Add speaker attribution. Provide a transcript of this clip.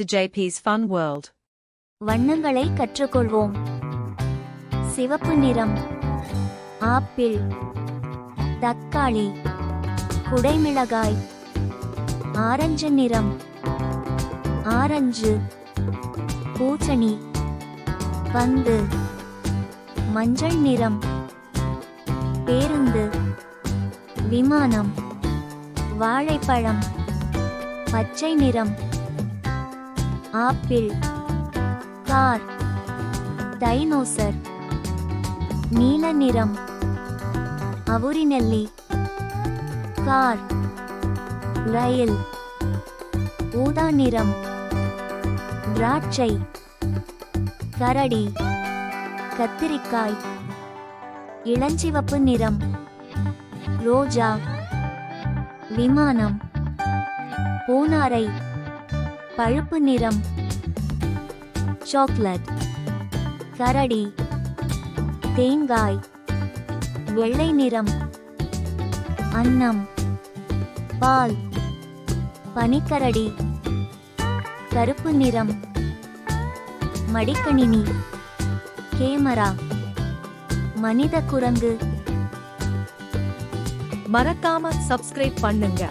Speaker 1: to JP's Fun World.
Speaker 2: வண்ணங்களை கற்றுக்கொள்வோம் சிவப்பு நிறம் ஆப்பிள் தக்காளி குடைமிளகாய் ஆரஞ்சு நிறம் ஆரஞ்சு பூச்சணி பந்து மஞ்சள் நிறம் பேருந்து விமானம் வாழைப்பழம் பச்சை நிறம் ஆப்பிள் கார் டைனோசர் நீல நிறம் அவுரிநெல்லி கார் ரயில் ஊதா நிறம் திராட்சை கரடி கத்திரிக்காய் இளஞ்சிவப்பு நிறம் ரோஜா விமானம் பூனாரை பழுப்பு நிறம். சாக்லேட் கரடி. தேங்காய். வெள்ளை நிறம். அன்னம். பால். பனிக்கரடி. கருப்பு நிறம். மடிக்கணினி. கேமரா. மனித குரங்கு.
Speaker 1: மறக்காம சப்ஸ்கிரைப் பண்ணுங்க.